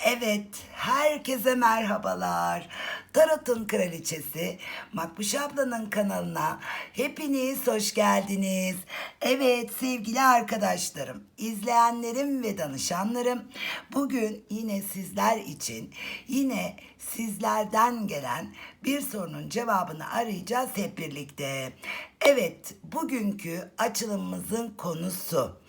Evet, herkese merhabalar. Tarot'un kraliçesi Makbuş ablanın kanalına hepiniz hoş geldiniz. Evet sevgili arkadaşlarım, izleyenlerim ve danışanlarım bugün yine sizler için yine sizlerden gelen bir sorunun cevabını arayacağız hep birlikte. Evet, bugünkü açılımımızın konusu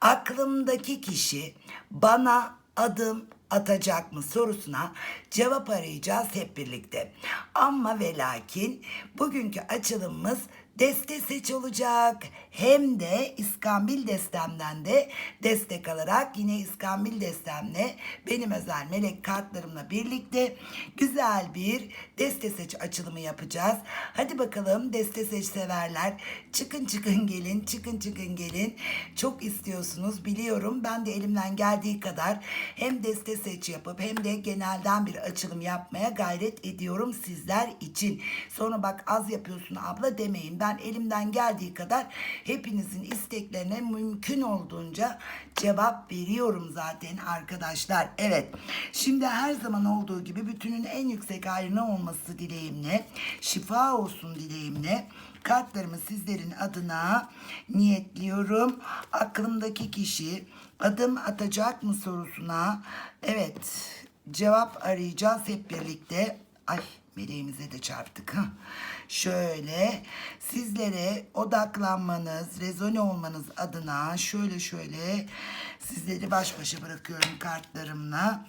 aklımdaki kişi bana adım atacak mı sorusuna cevap arayacağız hep birlikte. Ama ve lakin bugünkü açılımımız deste seç olacak. Hem de İskambil destemden de destek alarak yine İskambil destemle benim özel melek kartlarımla birlikte güzel bir deste seç açılımı yapacağız. Hadi bakalım deste seç severler. Çıkın çıkın gelin, çıkın çıkın gelin. Çok istiyorsunuz biliyorum. Ben de elimden geldiği kadar hem deste seç yapıp hem de genelden bir açılım yapmaya gayret ediyorum sizler için. Sonra bak az yapıyorsun abla demeyin. Ben elimden geldiği kadar hepinizin isteklerine mümkün olduğunca cevap veriyorum zaten arkadaşlar. Evet. Şimdi her zaman olduğu gibi bütünün en yüksek ayrına olması dileğimle, şifa olsun dileğimle kartlarımı sizlerin adına niyetliyorum. Aklımdaki kişi adım atacak mı sorusuna evet cevap arayacağız hep birlikte. Ay meleğimize de çarptık. ha. Şöyle sizlere odaklanmanız, rezone olmanız adına şöyle şöyle sizleri baş başa bırakıyorum kartlarımla.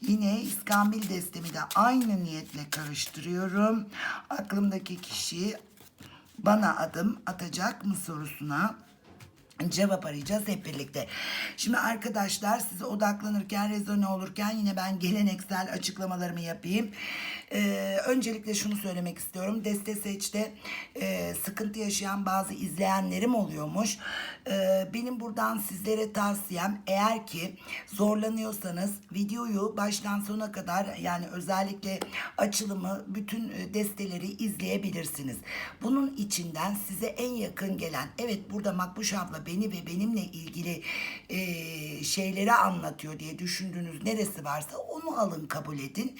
Yine İskambil destemi de aynı niyetle karıştırıyorum. Aklımdaki kişi bana adım atacak mı sorusuna cevap arayacağız hep birlikte. Şimdi arkadaşlar size odaklanırken, rezone olurken yine ben geleneksel açıklamalarımı yapayım. Ee, öncelikle şunu söylemek istiyorum. Deste seçte e, sıkıntı yaşayan bazı izleyenlerim oluyormuş. Ee, benim buradan sizlere tavsiyem eğer ki zorlanıyorsanız videoyu baştan sona kadar yani özellikle açılımı bütün e, desteleri izleyebilirsiniz. Bunun içinden size en yakın gelen evet burada Makbuş abla beni ve benimle ilgili e, şeyleri anlatıyor diye düşündüğünüz neresi varsa onu alın kabul edin.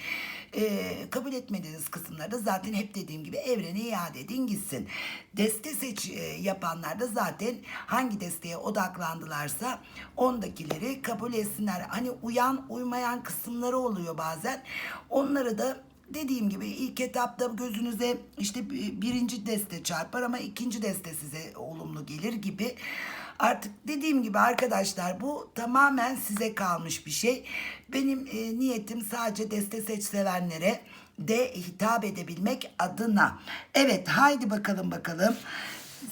E, kabul etmediğiniz kısımlarda zaten hep dediğim gibi evrene iade edin gitsin. Deste seç e, yapanlar da zaten hangi desteğe odaklandılarsa ondakileri kabul etsinler. Hani uyan uymayan kısımları oluyor bazen. Onları da dediğim gibi ilk etapta gözünüze işte birinci deste çarpar ama ikinci deste size olumlu gelir gibi. Artık dediğim gibi arkadaşlar bu tamamen size kalmış bir şey. Benim e, niyetim sadece deste seç sevenlere de hitap edebilmek adına. Evet haydi bakalım bakalım.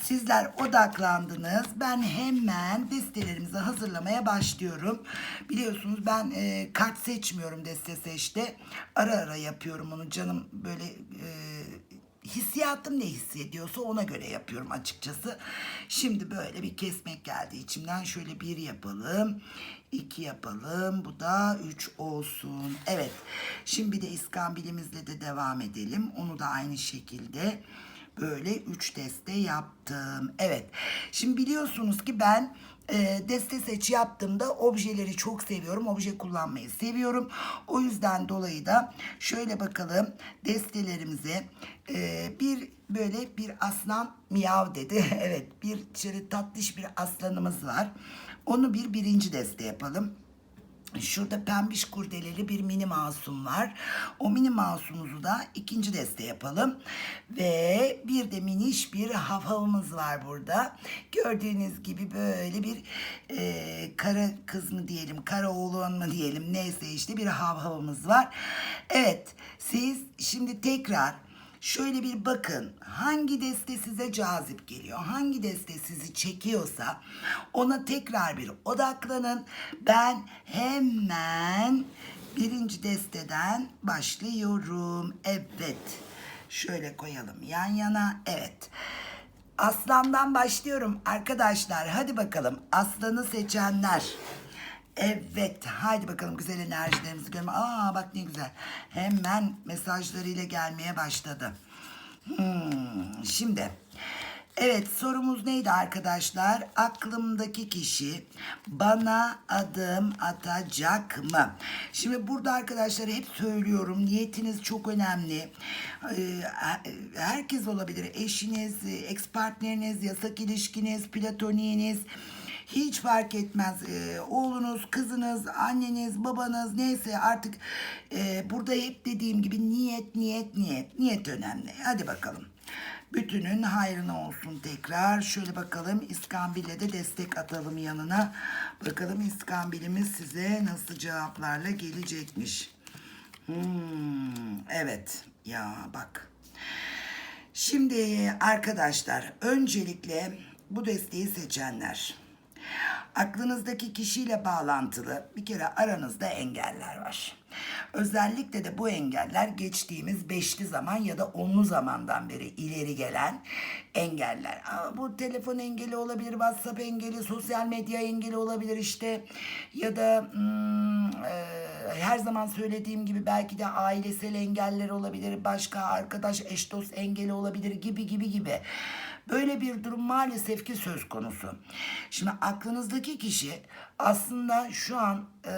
Sizler odaklandınız. Ben hemen destelerimizi hazırlamaya başlıyorum. Biliyorsunuz ben e, kart seçmiyorum deste seçte. Ara ara yapıyorum onu canım böyle e, hissiyatım ne hissediyorsa ona göre yapıyorum açıkçası. Şimdi böyle bir kesmek geldi içimden. Şöyle bir yapalım. iki yapalım. Bu da üç olsun. Evet. Şimdi bir de iskambilimizle de devam edelim. Onu da aynı şekilde böyle 3 deste yaptım. Evet. Şimdi biliyorsunuz ki ben e, deste seç yaptığımda objeleri çok seviyorum. Obje kullanmayı seviyorum. O yüzden dolayı da şöyle bakalım destelerimize e, bir böyle bir aslan miyav dedi. evet bir şöyle tatlış bir aslanımız var. Onu bir birinci deste yapalım. Şurada pembiş kurdeleli bir mini masum var. O mini masumuzu da ikinci deste yapalım. Ve bir de miniş bir havamız var burada. Gördüğünüz gibi böyle bir e, kara kız mı diyelim, kara oğlan mı diyelim neyse işte bir havamız var. Evet siz şimdi tekrar Şöyle bir bakın hangi deste size cazip geliyor, hangi deste sizi çekiyorsa ona tekrar bir odaklanın. Ben hemen birinci desteden başlıyorum. Evet. Şöyle koyalım yan yana. Evet. Aslandan başlıyorum arkadaşlar. Hadi bakalım aslanı seçenler. Evet, haydi bakalım güzel enerjilerimizi görme. Aa bak ne güzel. Hemen mesajlarıyla gelmeye başladı. Hmm, şimdi Evet sorumuz neydi arkadaşlar? Aklımdaki kişi bana adım atacak mı? Şimdi burada arkadaşlar hep söylüyorum niyetiniz çok önemli. Ee, herkes olabilir. Eşiniz, ex partneriniz, yasak ilişkiniz, platoniğiniz. Hiç fark etmez. Ee, oğlunuz, kızınız, anneniz, babanız neyse artık e, burada hep dediğim gibi niyet, niyet, niyet. Niyet önemli. Hadi bakalım. Bütünün hayrına olsun tekrar. Şöyle bakalım İskambil'e de destek atalım yanına. Bakalım İskambil'imiz size nasıl cevaplarla gelecekmiş. Hmm, evet ya bak. Şimdi arkadaşlar öncelikle bu desteği seçenler. Aklınızdaki kişiyle bağlantılı bir kere aranızda engeller var. Özellikle de bu engeller geçtiğimiz beşli zaman ya da onlu zamandan beri ileri gelen engeller. Aa, Bu telefon engeli olabilir, WhatsApp engeli, sosyal medya engeli olabilir işte ya da hmm, e, her zaman söylediğim gibi belki de ailesel engeller olabilir, başka arkadaş, eş dost engeli olabilir gibi gibi gibi. Böyle bir durum maalesef ki söz konusu. Şimdi aklınızdaki kişi aslında şu an e,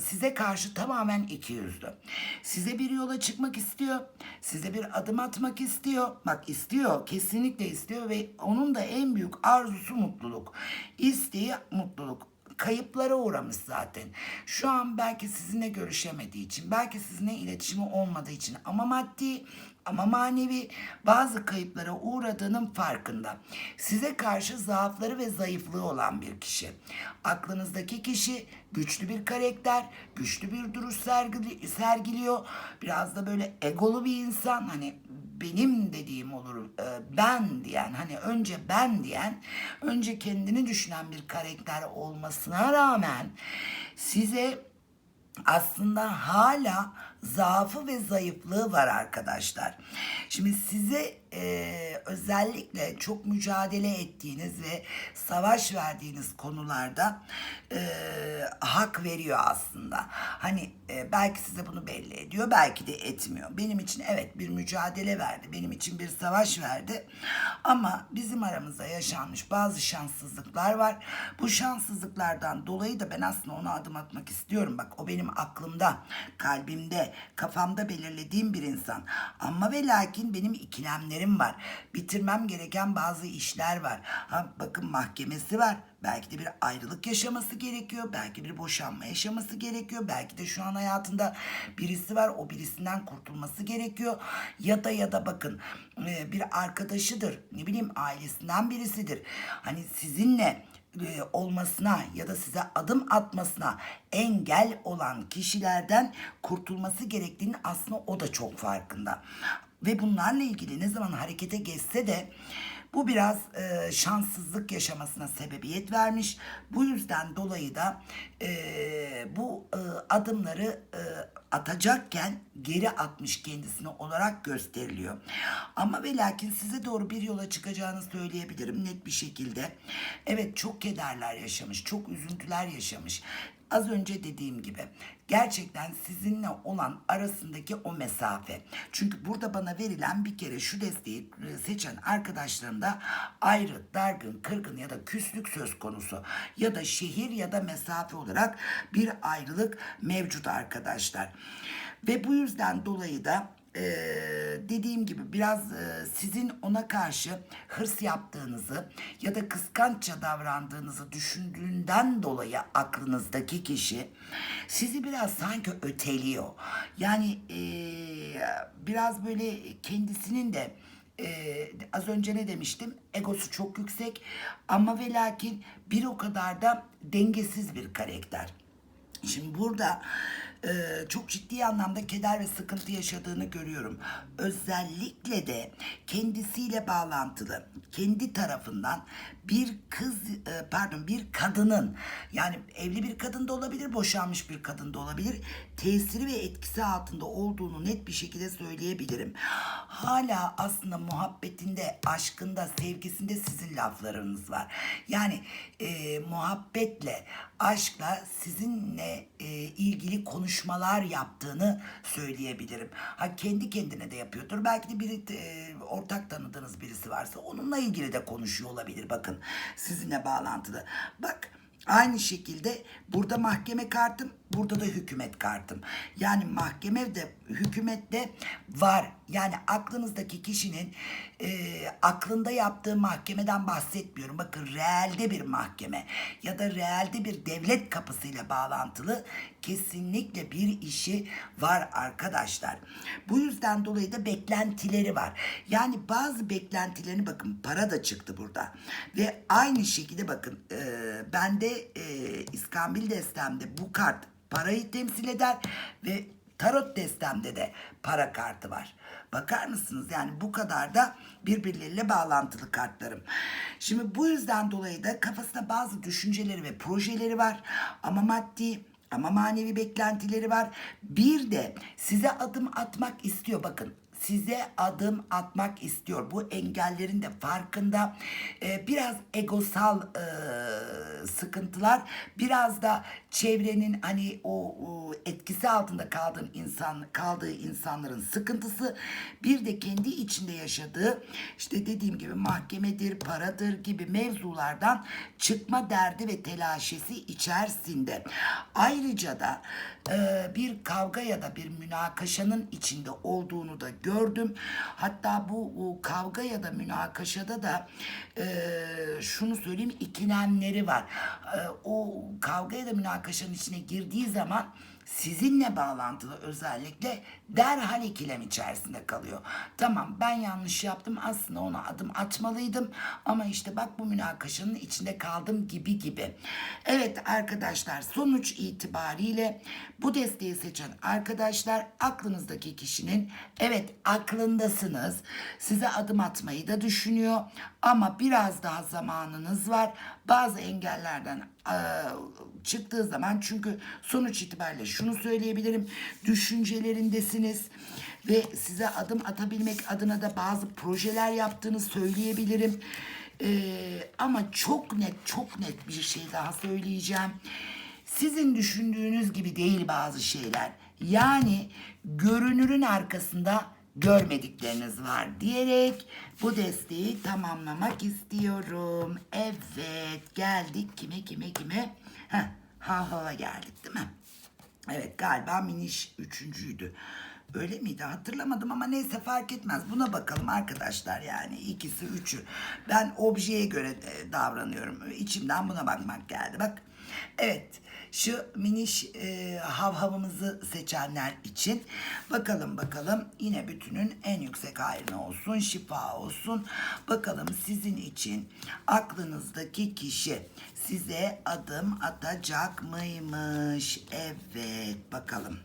size karşı tamamen iki yüzlü. Size bir yola çıkmak istiyor. Size bir adım atmak istiyor. Bak istiyor. Kesinlikle istiyor ve onun da en büyük arzusu mutluluk. İsteği mutluluk kayıplara uğramış zaten. Şu an belki sizinle görüşemediği için, belki sizinle iletişimi olmadığı için ama maddi ama manevi bazı kayıplara uğradığının farkında. Size karşı zaafları ve zayıflığı olan bir kişi. Aklınızdaki kişi güçlü bir karakter, güçlü bir duruş sergili, sergiliyor. Biraz da böyle egolu bir insan. Hani benim dediğim olur, e, ben diyen, hani önce ben diyen, önce kendini düşünen bir karakter olmasına rağmen size aslında hala zaafı ve zayıflığı var arkadaşlar. Şimdi size e, özellikle çok mücadele ettiğiniz ve savaş verdiğiniz konularda e, hak veriyor aslında. Hani e, belki size bunu belli ediyor, belki de etmiyor. Benim için evet bir mücadele verdi, benim için bir savaş verdi. Ama bizim aramızda yaşanmış bazı şanssızlıklar var. Bu şanssızlıklardan dolayı da ben aslında ona adım atmak istiyorum. Bak o benim aklımda, kalbimde, kafamda belirlediğim bir insan. Ama ve lakin benim ikilemlerim var. Bitirmem gereken bazı işler var. Ha, bakın mahkemesi var. Belki de bir ayrılık yaşaması gerekiyor. Belki bir boşanma yaşaması gerekiyor. Belki de şu an hayatında birisi var. O birisinden kurtulması gerekiyor. Ya da ya da bakın e, bir arkadaşıdır. Ne bileyim ailesinden birisidir. Hani sizinle e, olmasına ya da size adım atmasına engel olan kişilerden kurtulması gerektiğini aslında o da çok farkında. Ve bunlarla ilgili ne zaman harekete geçse de bu biraz e, şanssızlık yaşamasına sebebiyet vermiş. Bu yüzden dolayı da e, bu e, adımları e, atacakken geri atmış kendisine olarak gösteriliyor. Ama ve lakin size doğru bir yola çıkacağını söyleyebilirim net bir şekilde. Evet çok kederler yaşamış, çok üzüntüler yaşamış. Az önce dediğim gibi gerçekten sizinle olan arasındaki o mesafe. Çünkü burada bana verilen bir kere şu desteği e, seçen arkadaşlarımda ayrı, dargın, kırgın ya da küslük söz konusu. Ya da şehir ya da mesafe olarak bir ayrılık mevcut arkadaşlar. Ve bu yüzden dolayı da e, dediğim gibi biraz e, sizin ona karşı hırs yaptığınızı ya da kıskançça davrandığınızı düşündüğünden dolayı aklınızdaki kişi sizi biraz sanki öteliyor. Yani e, biraz böyle kendisinin de e, az önce ne demiştim? Egosu çok yüksek ama ve lakin bir o kadar da dengesiz bir karakter. Şimdi burada e, çok ciddi anlamda keder ve sıkıntı yaşadığını görüyorum. Özellikle de kendisiyle bağlantılı, kendi tarafından bir kız, e, pardon bir kadının yani evli bir kadın da olabilir, boşanmış bir kadın da olabilir. Tesiri ve etkisi altında olduğunu net bir şekilde söyleyebilirim. Hala aslında muhabbetinde, aşkında, sevgisinde sizin laflarınız var. Yani e, muhabbetle, aşkla sizinle e, ilgili konuş konuşmalar yaptığını söyleyebilirim. Ha kendi kendine de yapıyordur. Belki de biri e, ortak tanıdığınız birisi varsa onunla ilgili de konuşuyor olabilir. Bakın sizinle bağlantılı. Bak Aynı şekilde burada mahkeme kartım, burada da hükümet kartım. Yani mahkeme de hükümet de var. Yani aklınızdaki kişinin e, aklında yaptığı mahkemeden bahsetmiyorum. Bakın realde bir mahkeme ya da realde bir devlet kapısıyla bağlantılı kesinlikle bir işi var arkadaşlar. Bu yüzden dolayı da beklentileri var. Yani bazı beklentilerini bakın para da çıktı burada. Ve aynı şekilde bakın e, bende e, İskambil destemde bu kart parayı temsil eder ve tarot destemde de para kartı var. Bakar mısınız? Yani bu kadar da birbirleriyle bağlantılı kartlarım. Şimdi bu yüzden dolayı da kafasında bazı düşünceleri ve projeleri var. Ama maddi ama manevi beklentileri var. Bir de size adım atmak istiyor. Bakın size adım atmak istiyor. Bu engellerin de farkında. Ee, biraz egosal e, sıkıntılar, biraz da çevrenin hani o, etkisi altında kaldığın insan kaldığı insanların sıkıntısı, bir de kendi içinde yaşadığı işte dediğim gibi mahkemedir, paradır gibi mevzulardan çıkma derdi ve telaşesi içerisinde. Ayrıca da e, bir kavga ya da bir münakaşanın içinde olduğunu da gördüm. Hatta bu, bu kavga ya da münakaşada da e, şunu söyleyeyim ikilemleri var. E, o kavga ya da münakaşanın içine girdiği zaman sizinle bağlantılı özellikle derhal ikilem içerisinde kalıyor. Tamam ben yanlış yaptım aslında ona adım atmalıydım ama işte bak bu münakaşanın içinde kaldım gibi gibi. Evet arkadaşlar sonuç itibariyle bu desteği seçen arkadaşlar aklınızdaki kişinin evet aklındasınız size adım atmayı da düşünüyor ama biraz daha zamanınız var. Bazı engellerden çıktığı zaman çünkü sonuç itibariyle şunu söyleyebilirim. Düşüncelerindesiniz ve size adım atabilmek adına da bazı projeler yaptığını söyleyebilirim. Ee, ama çok net çok net bir şey daha söyleyeceğim. Sizin düşündüğünüz gibi değil bazı şeyler. Yani görünürün arkasında görmedikleriniz var diyerek bu desteği tamamlamak istiyorum. Evet geldik kime kime kime? Heh, ha hava geldik değil mi? Evet galiba miniş üçüncüydü. Öyle miydi hatırlamadım ama neyse fark etmez. Buna bakalım arkadaşlar yani ikisi üçü. Ben objeye göre e, davranıyorum. İçimden buna bakmak geldi. Bak evet şu miniş e, havhavımızı seçenler için bakalım bakalım yine bütünün en yüksek hayrına olsun şifa olsun. Bakalım sizin için aklınızdaki kişi size adım atacak mıymış? Evet bakalım.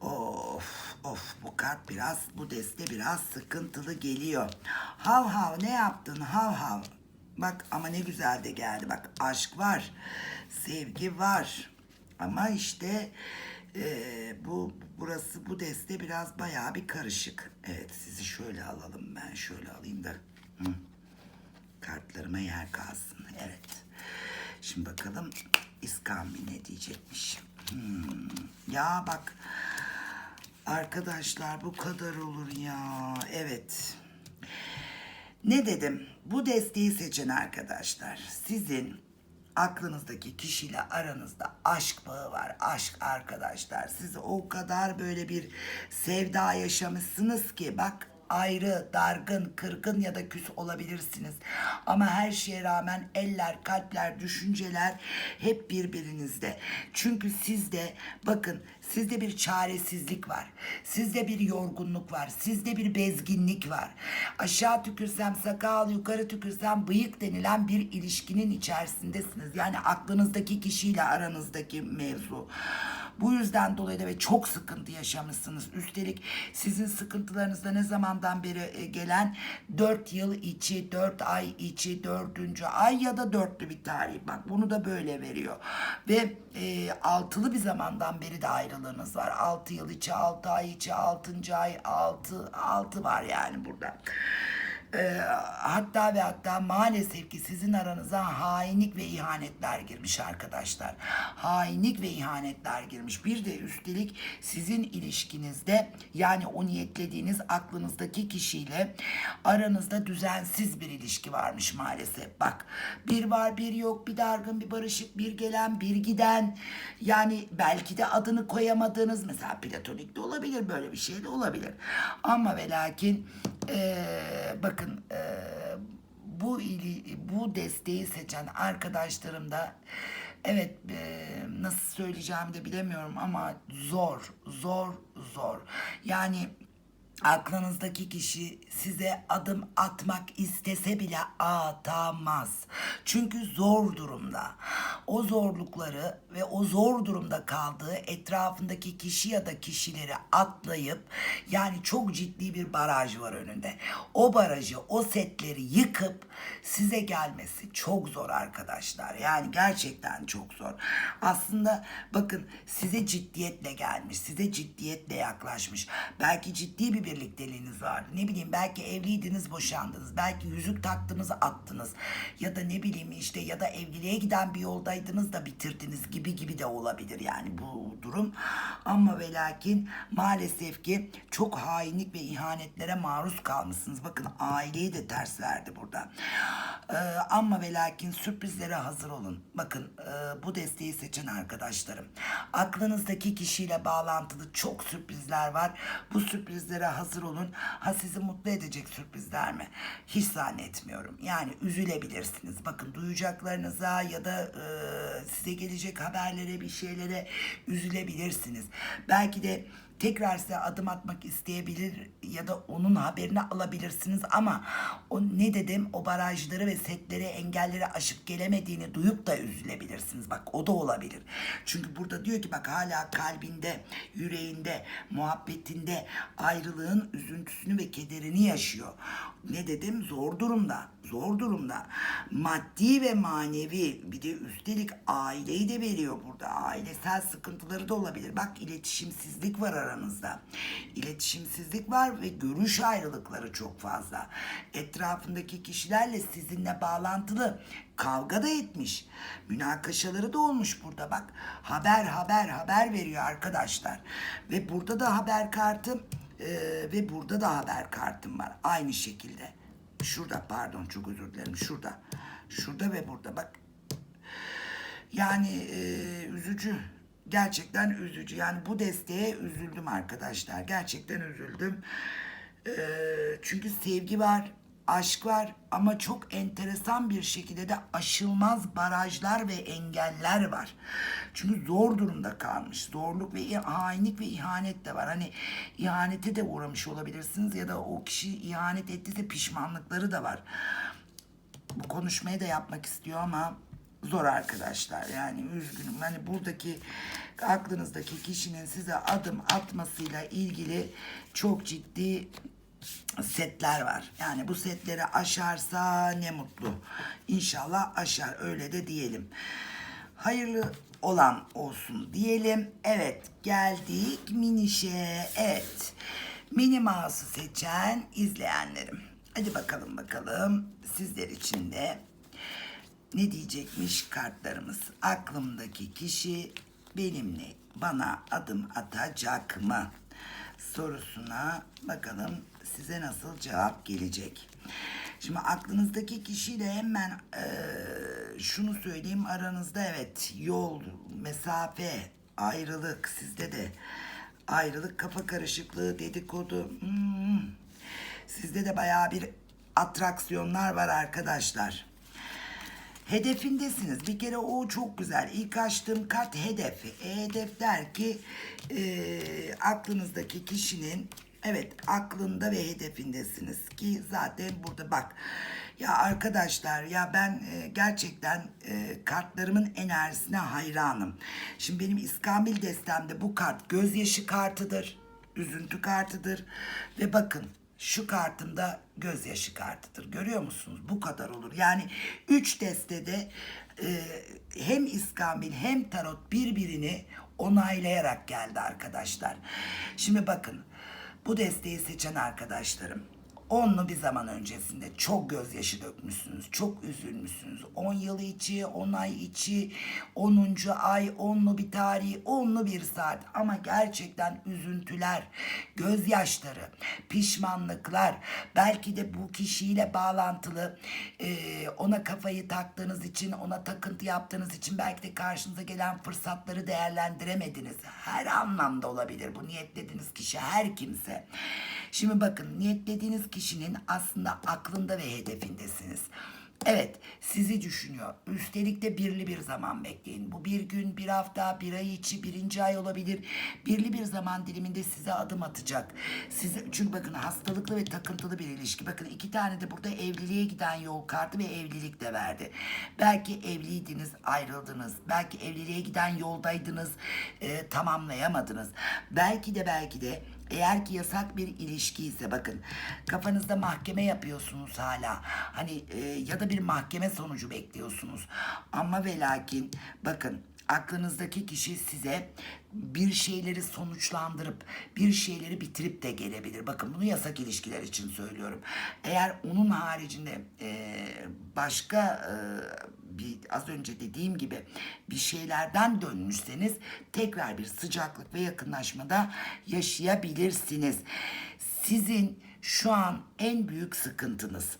Of of bu kart biraz bu deste biraz sıkıntılı geliyor. Hav hav ne yaptın hav hav. Bak ama ne güzel de geldi bak aşk var sevgi var ama işte e, bu burası bu deste biraz bayağı bir karışık. Evet sizi şöyle alalım ben şöyle alayım da Hı. kartlarıma yer kalsın. Evet. Şimdi bakalım İskambil ne diyecekmiş. Hmm. Ya bak arkadaşlar bu kadar olur ya. Evet. Ne dedim? Bu desteği seçen arkadaşlar sizin aklınızdaki kişiyle aranızda aşk bağı var. Aşk arkadaşlar. Siz o kadar böyle bir sevda yaşamışsınız ki bak ayrı, dargın, kırgın ya da küs olabilirsiniz. Ama her şeye rağmen eller, kalpler, düşünceler hep birbirinizde. Çünkü sizde bakın sizde bir çaresizlik var. Sizde bir yorgunluk var. Sizde bir bezginlik var. Aşağı tükürsem sakal, yukarı tükürsem bıyık denilen bir ilişkinin içerisindesiniz. Yani aklınızdaki kişiyle aranızdaki mevzu. Bu yüzden dolayı da ve çok sıkıntı yaşamışsınız. Üstelik sizin sıkıntılarınızda ne zamandan beri e, gelen 4 yıl içi, 4 ay içi, 4. ay ya da dörtlü bir tarih. Bak bunu da böyle veriyor. Ve e, altılı bir zamandan beri de ayrılığınız var. 6 yıl içi, 6 ay içi, 6. ay, 6, 6 var yani burada. Ee, hatta ve hatta maalesef ki sizin aranıza hainlik ve ihanetler girmiş arkadaşlar. Hainlik ve ihanetler girmiş. Bir de üstelik sizin ilişkinizde yani o niyetlediğiniz aklınızdaki kişiyle aranızda düzensiz bir ilişki varmış maalesef. Bak bir var bir yok bir dargın bir barışık bir gelen bir giden yani belki de adını koyamadığınız mesela platonik de olabilir böyle bir şey de olabilir. Ama ve lakin eee, bakın eee, bu ili, bu desteği seçen arkadaşlarım da evet eee, nasıl söyleyeceğimi de bilemiyorum ama zor zor zor yani aklınızdaki kişi size adım atmak istese bile atamaz. Çünkü zor durumda. O zorlukları ve o zor durumda kaldığı etrafındaki kişi ya da kişileri atlayıp yani çok ciddi bir baraj var önünde. O barajı, o setleri yıkıp size gelmesi çok zor arkadaşlar. Yani gerçekten çok zor. Aslında bakın size ciddiyetle gelmiş, size ciddiyetle yaklaşmış. Belki ciddi bir birlikteliğiniz vardı. Ne bileyim belki evliydiniz, boşandınız. Belki yüzük taktınız, attınız. Ya da ne bileyim işte ya da evliliğe giden bir yoldaydınız da bitirdiniz gibi gibi de olabilir yani bu durum. Ama ve lakin maalesef ki çok hainlik ve ihanetlere maruz kalmışsınız. Bakın aileyi de ters verdi burada. Ee, ama ve lakin sürprizlere hazır olun. Bakın e, bu desteği seçen arkadaşlarım. Aklınızdaki kişiyle bağlantılı çok sürprizler var. Bu sürprizlere hazır olun. Ha sizi mutlu edecek sürprizler mi? Hiç zannetmiyorum. Yani üzülebilirsiniz. Bakın duyacaklarınıza ya da e, size gelecek haberlere bir şeylere üzülebilirsiniz. Belki de tekrar size adım atmak isteyebilir ya da onun haberini alabilirsiniz ama o ne dedim o barajları ve setleri engelleri aşıp gelemediğini duyup da üzülebilirsiniz. Bak o da olabilir. Çünkü burada diyor ki bak hala kalbinde, yüreğinde, muhabbetinde ayrılığın üzüntüsünü ve kederini yaşıyor. Ne dedim? Zor durumda. Zor durumda. Maddi ve manevi bir de üstelik aileyi de veriyor burada. Ailesel sıkıntıları da olabilir. Bak iletişimsizlik var aranızda. İletişimsizlik var ve görüş ayrılıkları çok fazla. Etrafındaki kişilerle sizinle bağlantılı kavga da etmiş. Münakaşaları da olmuş burada bak. Haber haber haber veriyor arkadaşlar. Ve burada da haber kartım ee, ve burada da haber kartım var. Aynı şekilde. Şurada pardon çok özür dilerim. Şurada. Şurada ve burada bak. Yani e, üzücü. Gerçekten üzücü. Yani bu desteğe üzüldüm arkadaşlar. Gerçekten üzüldüm. E, çünkü sevgi var, aşk var ama çok enteresan bir şekilde de aşılmaz barajlar ve engeller var. Çünkü zor durumda kalmış. Zorluk ve hainlik ve ihanet de var. Hani ihanete de uğramış olabilirsiniz ya da o kişi ihanet ettiyse pişmanlıkları da var bu konuşmayı da yapmak istiyor ama zor arkadaşlar. Yani üzgünüm. Hani buradaki aklınızdaki kişinin size adım atmasıyla ilgili çok ciddi setler var. Yani bu setleri aşarsa ne mutlu. İnşallah aşar öyle de diyelim. Hayırlı olan olsun diyelim. Evet geldik minişe. Evet. Mini Mouse'u seçen izleyenlerim. Hadi bakalım bakalım sizler için de ne diyecekmiş kartlarımız. Aklımdaki kişi benimle bana adım atacak mı? Sorusuna bakalım size nasıl cevap gelecek. Şimdi aklınızdaki kişiyle hemen eee, şunu söyleyeyim aranızda evet yol, mesafe, ayrılık sizde de ayrılık, kafa karışıklığı, dedikodu. hmm. Sizde de bayağı bir atraksiyonlar var arkadaşlar. Hedefindesiniz. Bir kere o çok güzel. İlk açtığım kart hedef. E, hedef der ki e, aklınızdaki kişinin evet aklında ve hedefindesiniz ki zaten burada bak. Ya arkadaşlar ya ben e, gerçekten e, kartlarımın enerjisine hayranım. Şimdi benim İskambil destemde bu kart gözyaşı kartıdır. Üzüntü kartıdır. Ve bakın şu kartımda gözyaşı kartıdır. Görüyor musunuz? Bu kadar olur. Yani üç destede e, hem iskambil hem tarot birbirini onaylayarak geldi arkadaşlar. Şimdi bakın bu desteği seçen arkadaşlarım onlu bir zaman öncesinde çok gözyaşı dökmüşsünüz. Çok üzülmüşsünüz. 10 yıl içi, 10 ay içi, 10. ay, onlu bir tarih, onlu bir saat. Ama gerçekten üzüntüler, gözyaşları, pişmanlıklar, belki de bu kişiyle bağlantılı e, ona kafayı taktığınız için, ona takıntı yaptığınız için belki de karşınıza gelen fırsatları değerlendiremediniz. Her anlamda olabilir bu niyetlediğiniz kişi her kimse. Şimdi bakın niyetlediğiniz kişinin aslında aklında ve hedefindesiniz. Evet sizi düşünüyor. Üstelik de birli bir zaman bekleyin. Bu bir gün, bir hafta, bir ay içi, birinci ay olabilir. Birli bir zaman diliminde size adım atacak. Size, çünkü bakın hastalıklı ve takıntılı bir ilişki. Bakın iki tane de burada evliliğe giden yol kartı ve evlilik de verdi. Belki evliydiniz, ayrıldınız. Belki evliliğe giden yoldaydınız, e, tamamlayamadınız. Belki de belki de eğer ki yasak bir ilişki ise bakın kafanızda mahkeme yapıyorsunuz hala. Hani e, ya da bir mahkeme sonucu bekliyorsunuz. Ama ve lakin bakın aklınızdaki kişi size bir şeyleri sonuçlandırıp bir şeyleri bitirip de gelebilir. Bakın bunu yasak ilişkiler için söylüyorum. Eğer onun haricinde e, başka e, bir az önce dediğim gibi bir şeylerden dönmüşseniz tekrar bir sıcaklık ve yakınlaşmada yaşayabilirsiniz. Sizin şu an en büyük sıkıntınız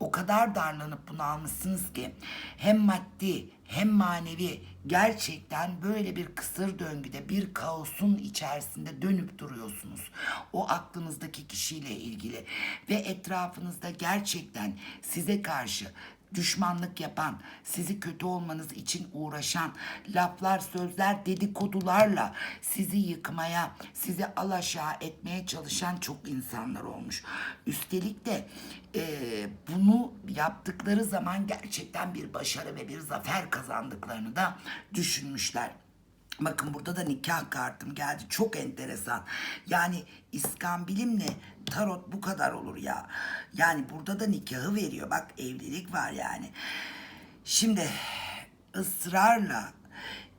o kadar darlanıp bunu almışsınız ki hem maddi hem manevi gerçekten böyle bir kısır döngüde bir kaosun içerisinde dönüp duruyorsunuz. O aklınızdaki kişiyle ilgili ve etrafınızda gerçekten size karşı düşmanlık yapan, sizi kötü olmanız için uğraşan, laflar, sözler, dedikodularla sizi yıkmaya, sizi alaşağı etmeye çalışan çok insanlar olmuş. Üstelik de e, bunu yaptıkları zaman gerçekten bir başarı ve bir zafer kazandıklarını da düşünmüşler. Bakın burada da nikah kartım geldi. Çok enteresan. Yani iskambilimle tarot bu kadar olur ya. Yani burada da nikahı veriyor. Bak evlilik var yani. Şimdi ısrarla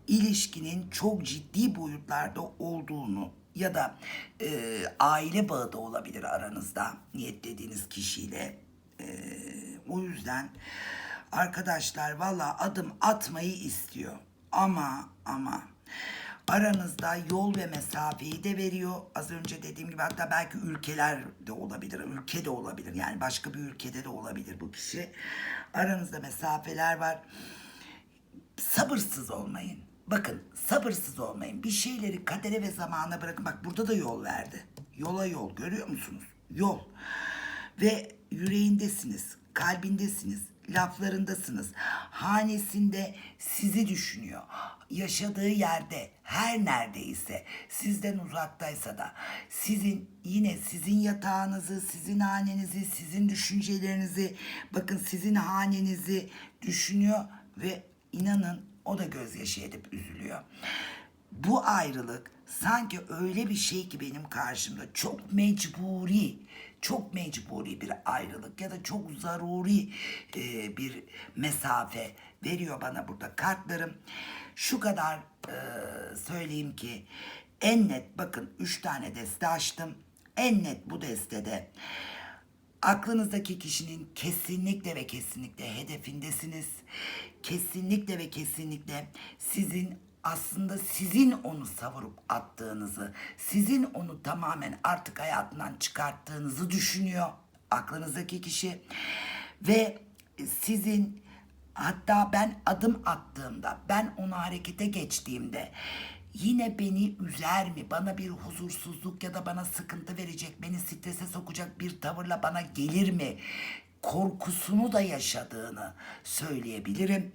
ilişkinin çok ciddi boyutlarda olduğunu ya da e, aile bağı da olabilir aranızda niyetlediğiniz kişiyle. E, o yüzden arkadaşlar valla adım atmayı istiyor. Ama ama aranızda yol ve mesafeyi de veriyor. Az önce dediğim gibi hatta belki ülkeler de olabilir, ülke de olabilir. Yani başka bir ülkede de olabilir bu kişi. Aranızda mesafeler var. Sabırsız olmayın. Bakın sabırsız olmayın. Bir şeyleri kadere ve zamana bırakın. Bak burada da yol verdi. Yola yol görüyor musunuz? Yol. Ve yüreğindesiniz, kalbindesiniz, laflarındasınız. Hanesinde sizi düşünüyor. Yaşadığı yerde her neredeyse sizden uzaktaysa da sizin yine sizin yatağınızı, sizin hanenizi, sizin düşüncelerinizi, bakın sizin hanenizi düşünüyor ve inanın o da gözyaşı edip üzülüyor. Bu ayrılık sanki öyle bir şey ki benim karşımda çok mecburi, çok mecburi bir ayrılık ya da çok zaruri e, bir mesafe veriyor bana burada kartlarım. Şu kadar e, söyleyeyim ki en net bakın üç tane deste açtım. En net bu destede aklınızdaki kişinin kesinlikle ve kesinlikle hedefindesiniz. Kesinlikle ve kesinlikle sizin aslında sizin onu savurup attığınızı, sizin onu tamamen artık hayatından çıkarttığınızı düşünüyor aklınızdaki kişi ve sizin hatta ben adım attığımda, ben onu harekete geçtiğimde yine beni üzer mi? Bana bir huzursuzluk ya da bana sıkıntı verecek, beni strese sokacak bir tavırla bana gelir mi? Korkusunu da yaşadığını söyleyebilirim.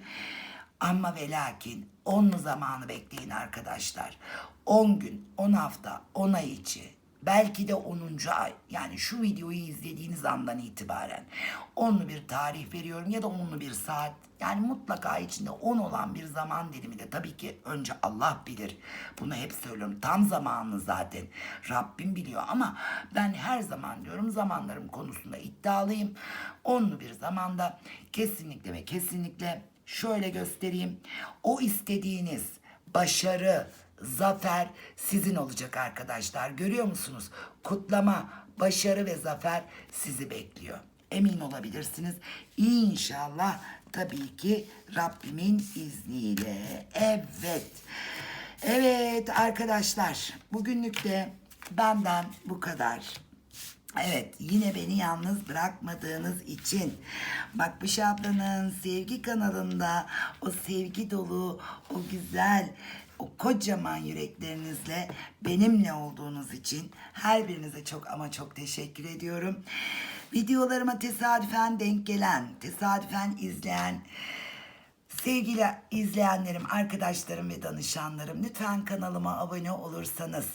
Ama ve lakin 10 zamanı bekleyin arkadaşlar. 10 gün, 10 hafta, 10 ay içi belki de 10. ay yani şu videoyu izlediğiniz andan itibaren onlu bir tarih veriyorum ya da onlu bir saat yani mutlaka içinde 10 olan bir zaman dilimi de tabii ki önce Allah bilir. Bunu hep söylüyorum. Tam zamanını zaten Rabbim biliyor ama ben her zaman diyorum zamanlarım konusunda iddialıyım. Onlu bir zamanda kesinlikle ve kesinlikle şöyle göstereyim. O istediğiniz başarı, zafer sizin olacak arkadaşlar. Görüyor musunuz? Kutlama, başarı ve zafer sizi bekliyor. Emin olabilirsiniz. İnşallah tabii ki Rabbimin izniyle. Evet. Evet arkadaşlar bugünlük de benden bu kadar. Evet yine beni yalnız bırakmadığınız için Makbuş ablanın sevgi kanalında o sevgi dolu o güzel o kocaman yüreklerinizle benimle olduğunuz için her birinize çok ama çok teşekkür ediyorum. Videolarıma tesadüfen denk gelen, tesadüfen izleyen Sevgili izleyenlerim, arkadaşlarım ve danışanlarım lütfen kanalıma abone olursanız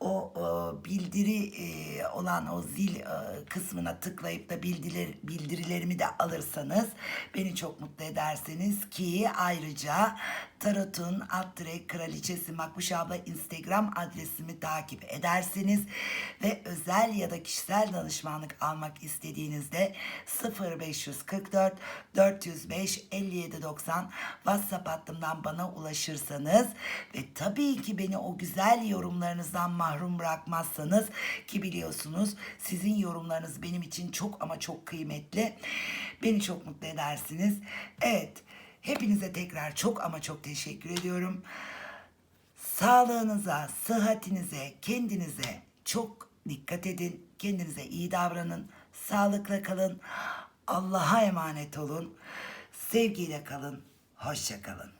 o, e, bildiri e, olan o zil e, kısmına tıklayıp da bildirir, bildirilerimi de alırsanız beni çok mutlu ederseniz ki ayrıca Tarot'un alt direk kraliçesi Makbuş abla Instagram adresimi takip ederseniz ve özel ya da kişisel danışmanlık almak istediğinizde 0544 405 57 90 WhatsApp hattımdan bana ulaşırsanız ve tabii ki beni o güzel yorumlarınızdan mahrum bırakmazsanız ki biliyorsunuz sizin yorumlarınız benim için çok ama çok kıymetli. Beni çok mutlu edersiniz. Evet, hepinize tekrar çok ama çok teşekkür ediyorum. Sağlığınıza, sıhhatinize, kendinize çok dikkat edin. Kendinize iyi davranın. Sağlıkla kalın. Allah'a emanet olun. Sevgiyle kalın. Hoşça kalın.